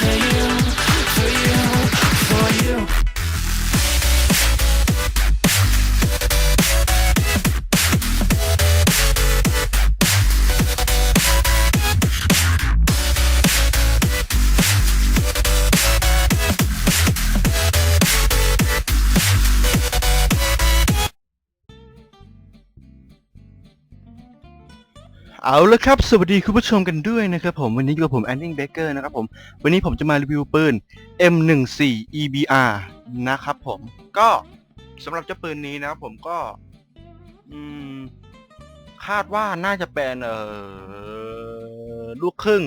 Now you เอาละครับ สวัสดีคุณผู้ชมกันด้วยนะครับผม วันนี้อยู่กับผมแอนนิงเบเกอร์นะครับผม วันนี้ผมจะมารีวิวปืน M14 EBR นะครับผมก็สำหรับเจ้าปืนนี้นะครับผมก็คาดว่าน่าจะเป็นเออลูกครึ่ง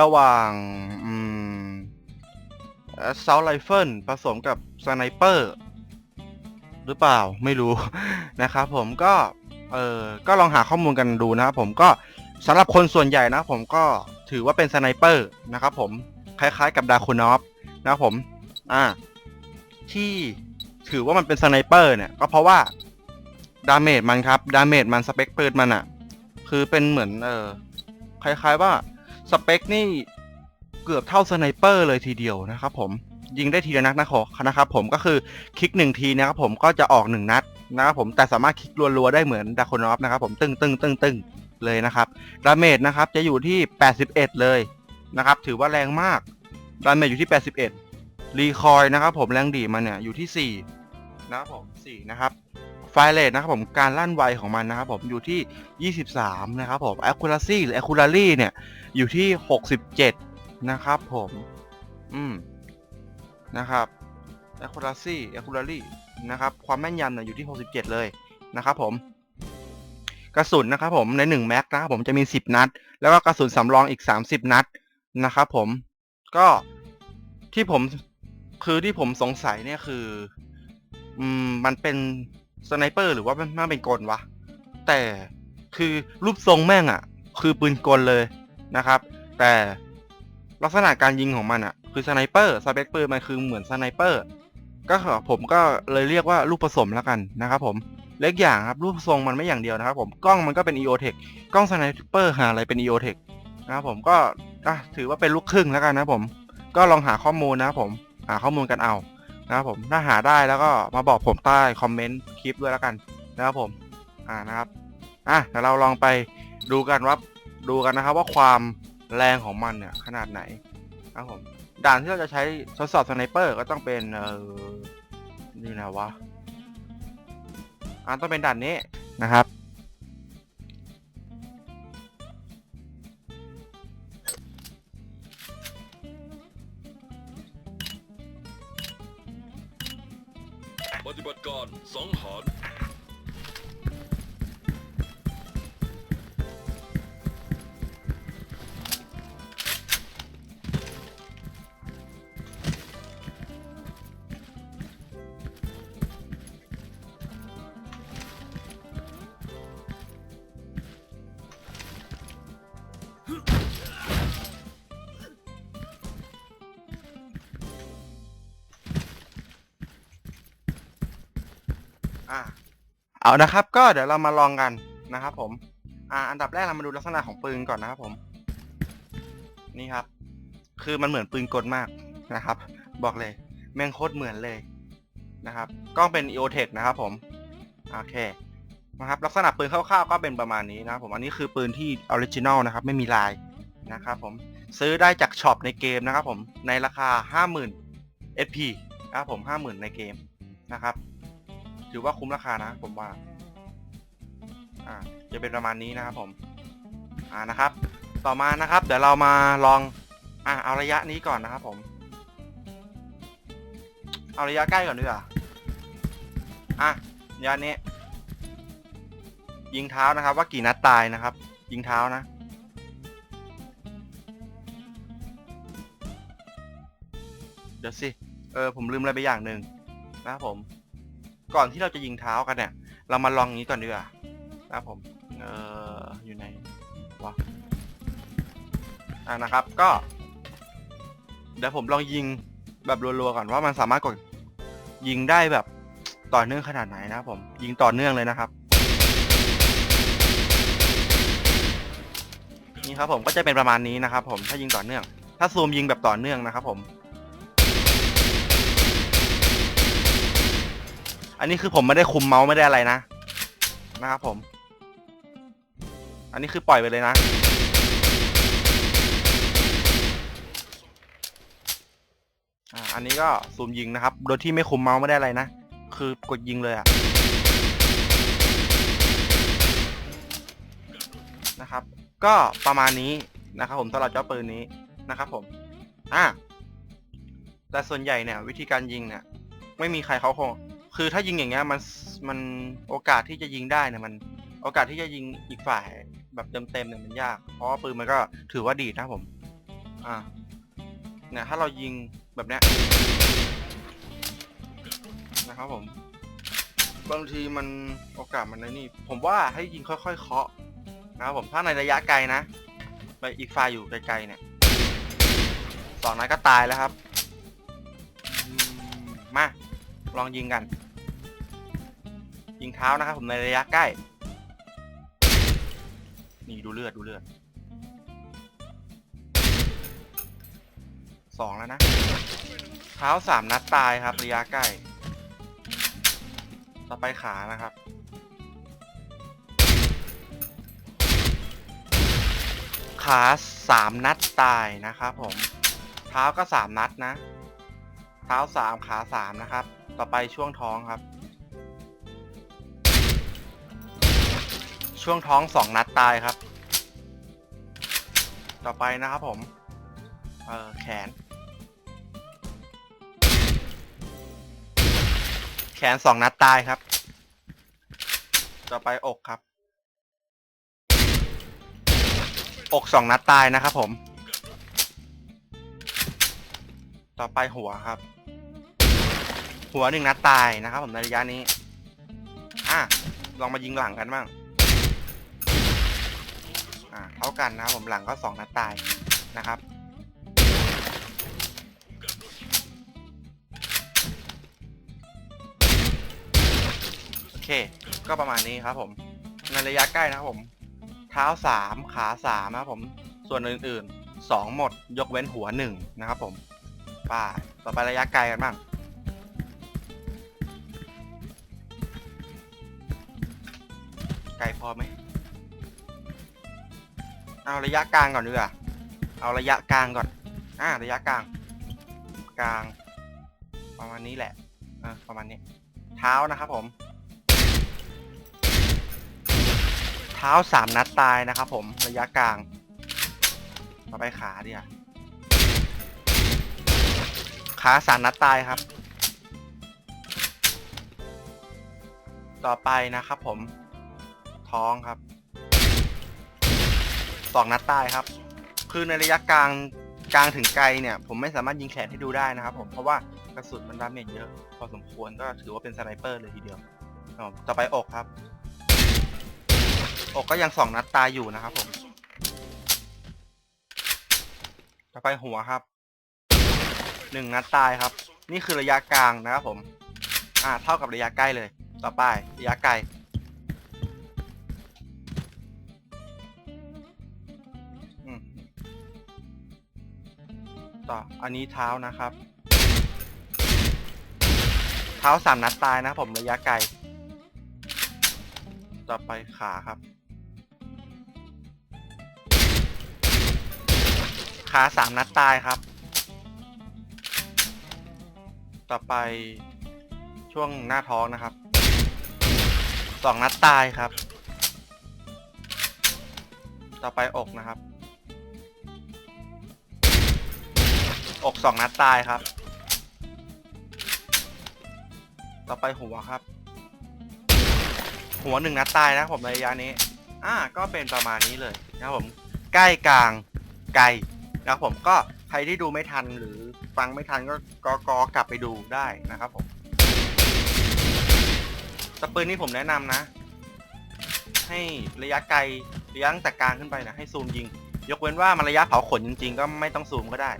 ระหว่างอืมเซาไ i เฟิลผสมกับสไนเปอร์ หรือเปล่าไม่รู้นะครับผมก็ เออก็ลองหาข้อมูลกันดูนะครับผมก็สำหรับคนส่วนใหญ่นะผมก็ถือว่าเป็นสไนเปอร์นะครับผมคล้ายๆกับดาคูนอฟนะครับผมอ่าที่ถือว่ามันเป็นสไนเปอร์เนี่ยก็เพราะว่าดาเมจมันครับดาเมจมันสเปคปืนมันอะคือเป็นเหมือนเออคล้ายๆว่าสเปคนี่เกือบเท่าสไนเปอร์เลยทีเดียวนะครับผม ยิงได้ทีละนัดนะขอนะครับผมก็คือคลิกหนึ่งทีนะครับผมก็จะออกหนึ่งนัดนะครับผมแต่สามารถคลิกรัวๆได้เหมือนดาโคนอฟนะครับผมตึ้งตึ้งตึ้งตึ้งเลยนะครับดาเมจนะครับจะอยู่ที่ 81 เลยนะครับถือว่าแรงมากดาเมจอยู่ที่ 81รีคอยนะครับผมแรงดีมันเนี่ยอยู่ที่4นะครับผม4นะครับไฟเรทนะครับผมการลั่นไวของมันนะครับผมอยู่ที่ 23 นะครับผม accuracy หรือ accuracy เนี่ยอยู่ที่ 67 นะครับผม อืม นะครับ accuracy accuracy นะครับ ความแม่นยำเนี่ยอยู่ที่ 67 เลยนะครับผมกระสุนนะครับผมใน 1 แม็กนะครับผมจะมี 10 นัด แล้วก็กระสุนสำรองอีก 30 นัดนะครับผมก็ที่ผมคือที่ผมสงสัยเนี่ยคืออืมมันเป็นสไนเปอร์หรือว่ามันมันเป็นกลวะ แต่คือรูปทรงแม่งอะ่ะ คือปืนกลเลยนะครับ แต่ลักษณะการยิงของมันอะ่ะ คือสไนเปอร์สเปคปืนมันคือเหมือนสไนเปอร์ก็ผมก็เลยเรียกว่าลูกผสมแล้วกันนะครับผมเล็กอย่างครับรูปทรงมันไม่อย่างเดียวนะครับผมกล้องมันก็เป็น EOTech กล้องสไนเปอร์หาอะไรเป็น EOTech นะครับผมก็ถือว่าเป็นลูกครึ่งแล้วกันนะผม ก็ลองหาข้อมูลนะครับผมหาข้อมูลกันเอานะครับผมถ้าหาได้แล้วก็มาบอกผมใต้คอมเมนต์คลิปด้วยแล้วกันนะครับผมอ่านะครับอะเดี๋ยวเราลองไปดูกันว่าดูกันนะครับว่าความแรงของมันเนี่ยขนาดไหนนะครับผม ด่านที่เราจะใช้ทดสอบสไนเปอร์ก็ต้องเป็นเออนี่นะวะอ่าต้องเป็นด่านนี้นะครับ เอานะครับ ก็เดี๋ยวเรามาลองกันนะครับ ผม อ่า อันดับแรกเรามาดูลักษณะของปืนก่อนนะครับ ผม นี่ครับ คือมันเหมือนปืนกลมากนะครับ บอกเลย แม่งโคตรเหมือนเลยนะครับกล้องเป็น EOTech นะครับ ผมโอเคนะครับ ลักษณะปืนคร่าวๆก็เป็นประมาณนี้นะครับ ผมอันนี้คือปืนที่ออริจินอลนะครับ ไม่มีลายนะครับผมซื้อได้จากช็อปในเกมนะครับ ผมในราคา 50,000 SP นะครับผม 50,000 ในเกมนะครับ ถือว่าคุ้มราคานะผมว่า อ่า จะเป็นประมาณนี้นะครับผม อ่านะครับ ต่อมานะครับ เดี๋ยวเรามาลอง อ่าเอาระยะนี้ก่อนนะครับ ผม เอาระยะใกล้ก่อนดีกว่าอะระยะนี้ ยิงเท้านะครับ ว่ากี่นัดตายนะครับ ยิงเท้านะเดี๋ยวสิ เออ ผมลืมอะไรไปอย่างหนึ่งนะครับผม ก่อนที่เราจะยิงเท้ากันเนี่ย เรามาลองนี้ก่อนดีกว่านะครับผม เอออยู่ในวะอ่านะครับ ก็ เดี๋ยวผมลองยิงแบบรัวๆก่อนว่ามันสามารถกดยิงได้แบบต่อเนื่องขนาดไหนนะครับผม ยิงต่อเนื่องเลยนะครับ นี่ครับผมก็จะเป็นประมาณนี้นะครับ ผมถ้ายิงต่อเนื่อง ถ้าซูมยิงแบบต่อเนื่องนะครับ ผม อันนี้คือผมไม่ได้คุมเมาส์ไม่ได้อะไรนะ นะครับผม อันนี้คือปล่อยไปเลยนะ อ่า อันนี้ก็ซูมยิงนะครับ โดยที่ไม่คุมเมาส์ไม่ได้อะไรนะ คือกดยิงเลยอะนะครับ ก็ประมาณนี้นะครับผมสำหรับเจ้าปืนนี้นะครับผม อะแต่ส่วนใหญ่เนี่ย วิธีการยิงเนี่ย ไม่มีใครเขาคง คือถ้ายิงอย่างเงี้ยมันมันโอกาสที่จะยิงได้เนี่ยมัน โอกาสที่จะยิงอีกฝ่ายแบบเต็มๆเนี่ยมันยาก เพราะว่าปืนมันก็ถือว่าดีดนะผม อ่าเนี่ยถ้าเรายิงแบบเนี้ยนะครับผม บางทีมันโอกาสมันในนี่ ผมว่าให้ยิงค่อยๆเคาะนะครับผมถ้าในระยะไกลนะไปอีกฝ่ายอยู่ไกลๆเนี่ยสองนัดก็ตายแล้วครับ มา ลองยิงกัน ยิงเท้านะครับผมในระยะใกล้ นี่ดูเลือดดูเลือดสองแล้วนะ เท้าสามนัดตายครับระยะใกล้ ต่อไปขานะครับ ขาสามนัดตายนะครับผม เท้าก็สามนัดนะ เท้าสามขาสามนะครับ ต่อไปช่วงท้องครับ ช่วงท้องสองนัดตายครับ ต่อไปนะครับผม เออแขน แขนสองนัดตายครับ ต่อไปอกครับ อกสองนัดตายนะครับผม ต่อไปหัวครับ หัวหนึ่งนัดตายนะครับผมในระยะนี้ อะ ลองมายิงหลังกันบ้าง อ่าเท่ากันนะครับผมหลังก็สองนัดตายนะครับโอเค ก็ประมาณนี้ครับผมในระยะใกล้นะครับผม เท้าสามขาสามนะครับผมส่วนอื่นๆสองหมดยกเว้นหัวหนึ่งนะครับผมไป้าต่อไประยะไกลกันบ้าง เอาระยะกลางก่อนดีกว่าเอาระยะกลางก่อน อ่า ระยะกลาง กลาง ประมาณนี้แหละอ่าประมาณนี้ เท้านะครับผม เท้าสามนัดตายนะครับผม ระยะกลาง ต่อไปขาดีอะขาสามนัดตายครับ ต่อไปนะครับผม ท้องครับ สองนัดตายครับ คือในระยะกลางกลางถึงไกลเนี่ย ผมไม่สามารถยิงแขนให้ดูได้นะครับ ผมเพราะว่ากระสุนมันดาเมจเยอะพอสมควรก็ถือว่าเป็นสไนเปอร์เลยทีเดียวครับต่อไปอกครับ อกก็ยังสองนัดตายอยู่นะครับผม ต่อไปหัวครับหนึ่งนัดตายครับ นี่คือระยะกลางนะครับผม อ่าเท่ากับระยะใกล้เลย ต่อไประยะไกล ต่อ อันนี้เท้านะครับ เท้าสามนัดตายนะผมระยะไกล ต่อไปขาครับ ขาสามนัดตายครับ ต่อไปช่วงหน้าท้องนะครับ สองนัดตายครับ ต่อไปอกนะครับ อกสองนัดตายครับ ต่อไปหัวครับ หัวหนึ่งนัดตายนะผมในระยะนี้ อ่า ก็เป็นประมาณนี้เลยนะครับผม ใกล้กลางไกลนะครับผมก็ใครที่ดูไม่ทันหรือฟังไม่ทันก็ก็ก็กลับไปดูได้นะครับผมสปืนนี้ผมแนะนำนะ ให้ระยะไกลระยะตั้งแต่กลางขึ้นไปนะให้ซูมยิง ยกเว้นว่ามันระยะเผาขนจริง ๆ ก็ไม่ต้องซูมก็ได้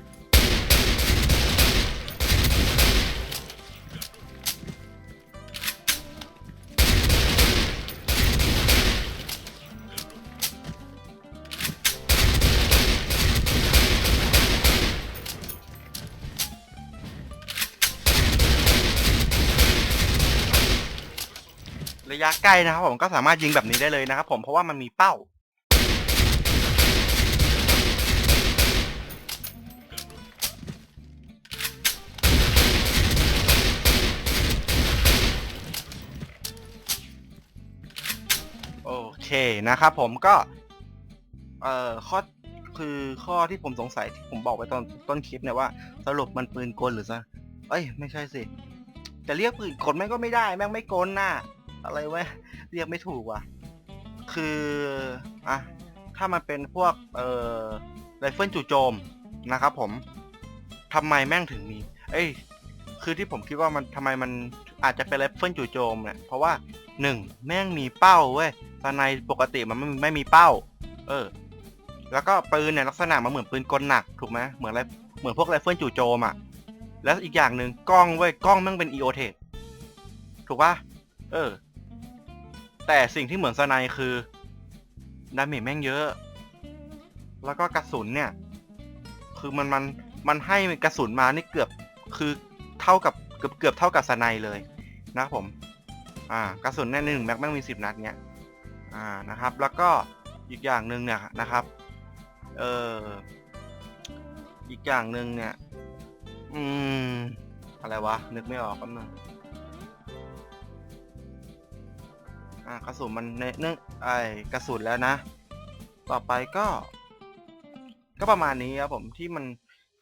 ระยะใกล้นะครับผมก็สามารถยิงแบบนี้ได้เลยนะครับผมเพราะว่ามันมีเป้า โอเคนะครับผมก็ เอ่อข้อคือข้อที่ผมสงสัยที่ผมบอกไปตอนต้นคลิปเนี่ยว่าสรุปมันปืนกลหรือซะเอ้ย ไม่ใช่สิ จะเรียกปืนกลแม่งก็ไม่ได้ แม่งไม่กลน่ะ อะไรวะเรียกไม่ถูกว่ะ คืออะถ้ามันเป็นพวกเอ่อไรเฟิลจู่โจมนะครับผมทำไมแม่งถึงมี เอ้ย คือที่ผมคิดว่ามันทำไมมันอาจจะเป็นไรเฟิลจู่โจมเนี่ยเพราะว่าหนึ่งแม่งมีเป้าเว้ยสไนในปกติมันไม่ไม่มีเป้า เออ แล้วก็ปืนเนี่ยลักษณะมันเหมือนปืนกลหนักถูกไหมเหมือนไรเหมือนพวกไรเฟิลจู่โจมอะ แล้วอีกอย่างหนึ่งกล้องเว้ยกล้องแม่งเป็น EOT ถูกปะเออ แต่สิ่งที่เหมือนสไนคือดาเมจแม่งเยอะ แล้วก็กระสุนเนี่ย คือมันมันมันให้กระสุนมานี่เกือบคือเท่ากับเกือบเกือบเท่ากับสไนเลยนะครับผม อ่ากระสุนเนี่ยหนึ่งแม็กแม่งมีสิบนัดเนี้ยอ่านะครับ แล้วก็อีกอย่างหนึ่งเนี่ยนะครับเอออีกอย่างหนึ่งเนี่ย อืม อะไรวะ นึกไม่ออกแป๊บนึง อ่ากระสุนมันเนเนื่องไอกระสุนแล้วนะ ต่อไปก็ ก็ประมาณนี้ครับผมที่มัน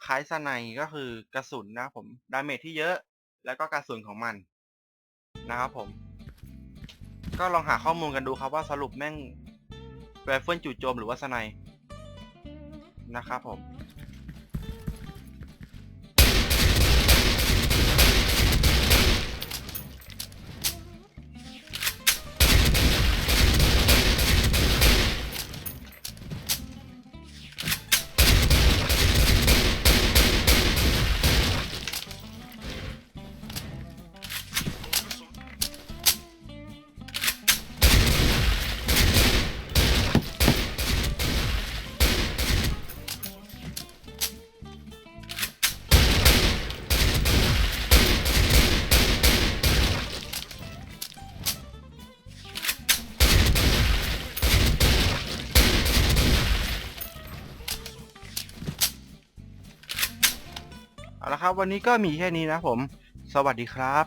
คล้ายสไนก็คือกระสุนนะผมดาเมจที่เยอะ แล้วก็กระสุนของมันนะครับผม ก็ลองหาข้อมูลกันดูครับว่าสรุปแม่งไรเฟิลจู่โจมหรือว่าสไนนะครับผม ครับ วันนี้ก็มีแค่นี้นะผม สวัสดีครับ